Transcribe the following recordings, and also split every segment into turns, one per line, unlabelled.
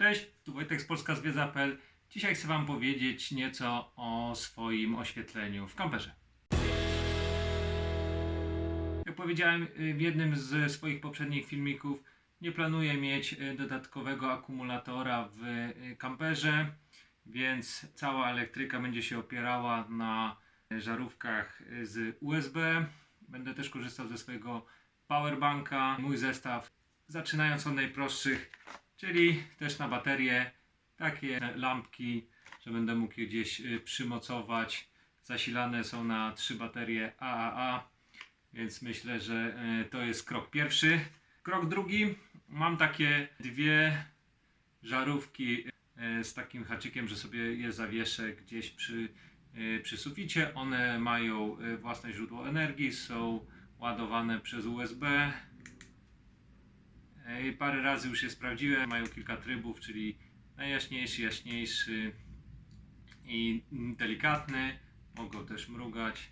Cześć, tu Wojtek z Polska Zwiedza.pl. Dzisiaj chcę Wam powiedzieć nieco o swoim oświetleniu w kamperze. Jak powiedziałem y, w jednym z swoich poprzednich filmików, nie planuję mieć y, dodatkowego akumulatora w y, kamperze, więc cała elektryka będzie się opierała na żarówkach z USB. Będę też korzystał ze swojego powerbanka. Mój zestaw, zaczynając od najprostszych, czyli też na baterię, takie lampki, że będę mógł je gdzieś y, przymocować. Zasilane są na trzy baterie AAA, więc myślę, że y, to jest krok pierwszy. Krok drugi, mam takie dwie żarówki y, z takim haczykiem, że sobie je zawieszę gdzieś przy, przy suficie. One mają własne źródło energii, są ładowane przez USB. I parę razy już je sprawdziłem. Mają kilka trybów, czyli najjaśniejszy, jaśniejszy i delikatny. Mogą też mrugać,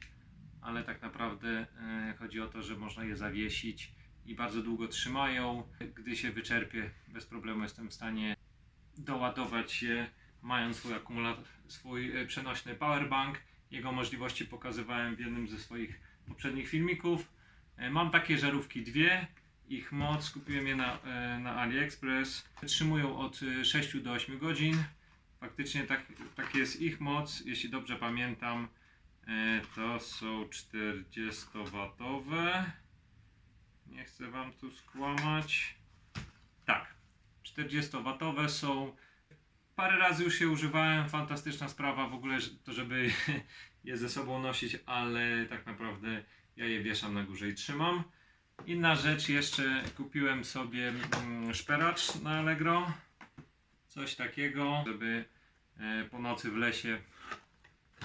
ale tak naprawdę e, chodzi o to, że można je zawiesić i bardzo długo trzymają. Gdy się wyczerpie, bez problemu jestem w stanie doładować je, mając swój akumulator, swój e, przenośny powerbank. Jego możliwości pokazywałem w jednym ze swoich poprzednich filmików. E, Mam takie żarówki dwie. Ich moc kupiłem je na, e, na AliExpress. Wytrzymują od e, 6 do 8 godzin. Faktycznie tak, tak jest ich moc. Jeśli dobrze pamiętam, e, to są 40-watowe. Nie chcę Wam tu skłamać. Tak, 40-watowe są. Parę razy już je używałem. Fantastyczna sprawa w ogóle, to żeby je ze sobą nosić, ale tak naprawdę ja je wieszam na górze i trzymam. Inna rzecz, jeszcze kupiłem sobie mm, szperacz na Allegro. Coś takiego, żeby e, po nocy w lesie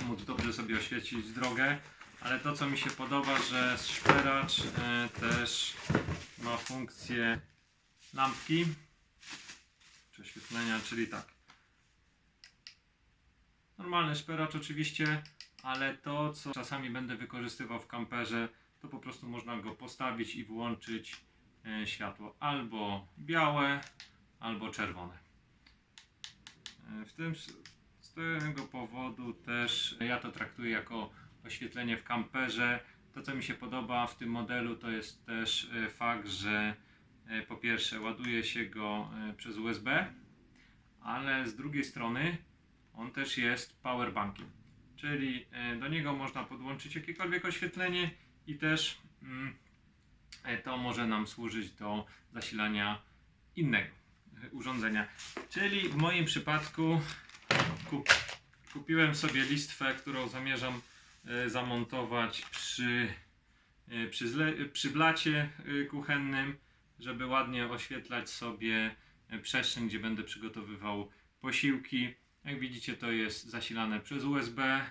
móc dobrze sobie oświecić drogę. Ale to, co mi się podoba, że szperacz e, też ma funkcję lampki prześwietlenia, czyli tak. Normalny szperacz oczywiście, ale to, co czasami będę wykorzystywał w kamperze, to po prostu można go postawić i włączyć e, światło albo białe, albo czerwone. E, W tym, z tego powodu też ja to traktuję jako oświetlenie w kamperze. To, co mi się podoba w tym modelu, to jest też e, fakt, że po pierwsze ładuje się go przez USB, ale z drugiej strony on też jest powerbankiem. Czyli do niego można podłączyć jakiekolwiek oświetlenie i też mm, e, to może nam służyć do zasilania innego e, urządzenia. Czyli w moim przypadku kup, kupiłem sobie listwę, którą zamierzam e, zamontować przy, przy, zle, przy blacie kuchennym, żeby ładnie oświetlać sobie przestrzeń, gdzie będę przygotowywał posiłki. Jak widzicie, to jest zasilane przez USB.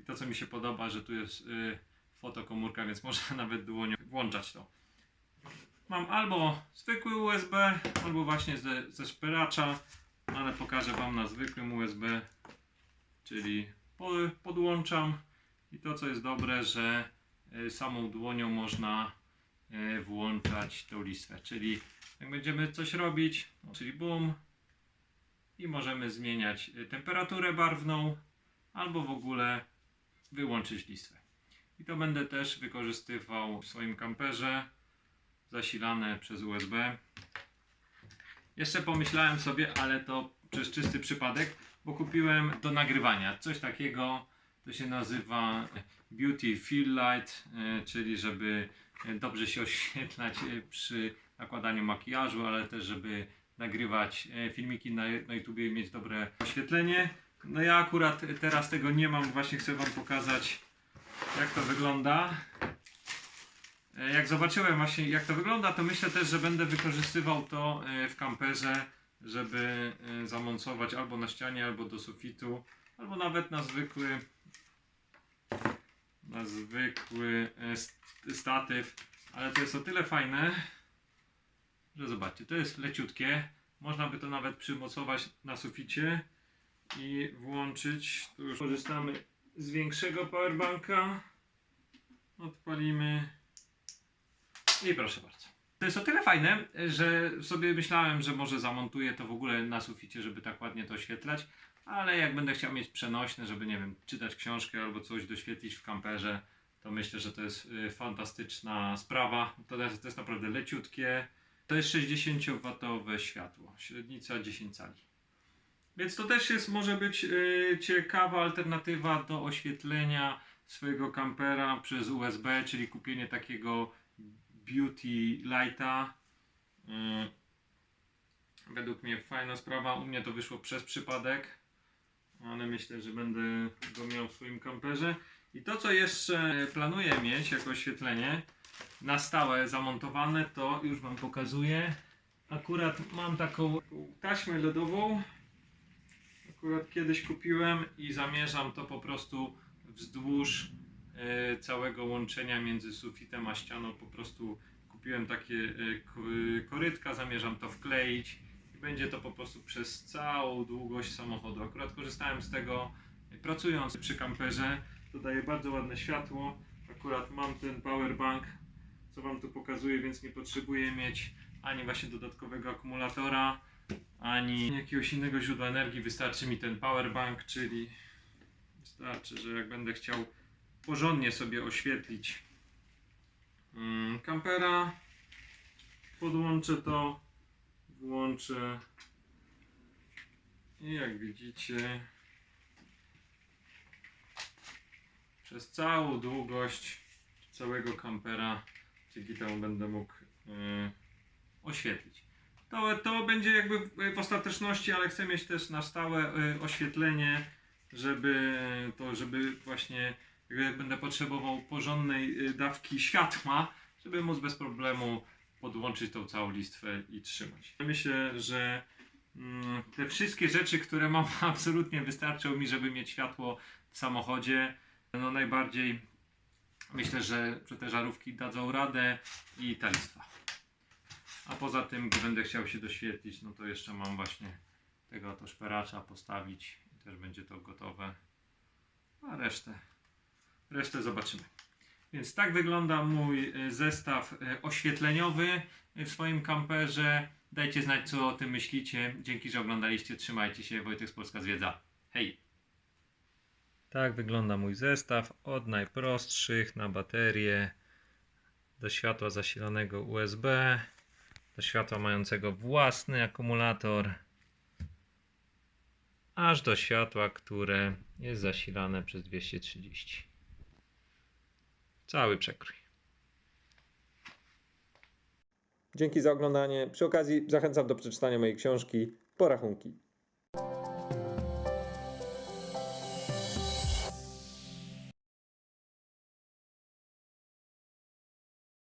I to, co mi się podoba, że tu jest fotokomórka, więc można nawet dłonią włączać to. Mam albo zwykły USB, albo właśnie ze, ze szperacza, ale pokażę Wam na zwykłym USB, czyli po, podłączam. I to, co jest dobre, że y, samą dłonią można y, włączać tą listwę. Czyli jak będziemy coś robić, no, czyli boom, i możemy zmieniać y, temperaturę barwną albo w ogóle wyłączyć listwę. I to będę też wykorzystywał w swoim kamperze zasilane przez USB. Jeszcze pomyślałem sobie, ale to przez czysty przypadek, bo kupiłem do nagrywania coś takiego, to się nazywa Beauty Fill Light, y, czyli żeby dobrze się oświetlać y, przy nakładaniu makijażu, ale też żeby nagrywać e, filmiki na, na YouTube i mieć dobre oświetlenie. No ja akurat teraz tego nie mam, właśnie chcę Wam pokazać jak to wygląda. E, Jak zobaczyłem właśnie jak to wygląda, to myślę też, że będę wykorzystywał to e, w kamperze, żeby e, zamontować albo na ścianie, albo do sufitu, albo nawet na zwykły na zwykły st- statyw. Ale to jest o tyle fajne, że zobaczcie, to jest leciutkie. Można by to nawet przymocować na suficie i włączyć. Tu już korzystamy z większego powerbanka. Odpalimy. I proszę bardzo. To jest o tyle fajne, że sobie myślałem, że może zamontuję to w ogóle na suficie, żeby tak ładnie to oświetlać, ale jak będę chciał mieć przenośne, żeby nie wiem, czytać książkę albo coś doświetlić w kamperze, to myślę, że to jest y, fantastyczna sprawa. To jest, to jest naprawdę leciutkie. To jest 60W światło, średnica 10 cali. Więc to też jest, może być y, ciekawa alternatywa do oświetlenia swojego kampera przez USB, czyli kupienie takiego Beauty Lighta. Y, według mnie fajna sprawa. U mnie to wyszło przez przypadek, ale myślę, że będę go miał w swoim kamperze. I to, co jeszcze planuję mieć jako oświetlenie na stałe zamontowane, to już Wam pokazuję. Akurat mam taką taśmę LEDową. Akurat kiedyś kupiłem i zamierzam to po prostu wzdłuż e, całego łączenia między sufitem a ścianą. Po prostu kupiłem takie e, korytka, zamierzam to wkleić i będzie to po prostu przez całą długość samochodu. Akurat korzystałem z tego e, pracując przy kamperze. To daje bardzo ładne światło. Akurat mam ten powerbank, co Wam tu pokazuję, więc nie potrzebuję mieć ani właśnie dodatkowego akumulatora, ani jakiegoś innego źródła energii. Wystarczy mi ten powerbank, czyli wystarczy, że jak będę chciał porządnie sobie oświetlić mm, kampera, podłączę to, włączę i jak widzicie przez całą długość całego kampera dzięki temu będę mógł e, oświetlić. To, to będzie jakby w- ostateczności, ale chcę mieć też na stałe e, oświetlenie, żeby to, żeby właśnie jak będę potrzebował porządnej e, dawki światła, żeby móc bez problemu podłączyć tą całą listwę i trzymać. Myślę, że mm, te wszystkie rzeczy, które mam, absolutnie wystarczą mi, żeby mieć światło w samochodzie. No najbardziej myślę, że te żarówki dadzą radę i ta listwa. A poza tym, gdy będę chciał się doświetlić, no to jeszcze mam właśnie tego to szperacza postawić i też będzie to gotowe. A resztę, resztę zobaczymy. Więc tak wygląda mój e, zestaw e, oświetleniowy w swoim kamperze. Dajcie znać, co o tym myślicie. Dzięki, że oglądaliście. Trzymajcie się. Wojtek z Polska Zwiedza. Hej! Tak wygląda mój zestaw. Od najprostszych na baterię do światła zasilanego USB, do światła mającego własny akumulator, aż do światła, które jest zasilane przez 230. Cały przekrój.
Dzięki za oglądanie. Przy okazji zachęcam do przeczytania mojej książki Porachunki.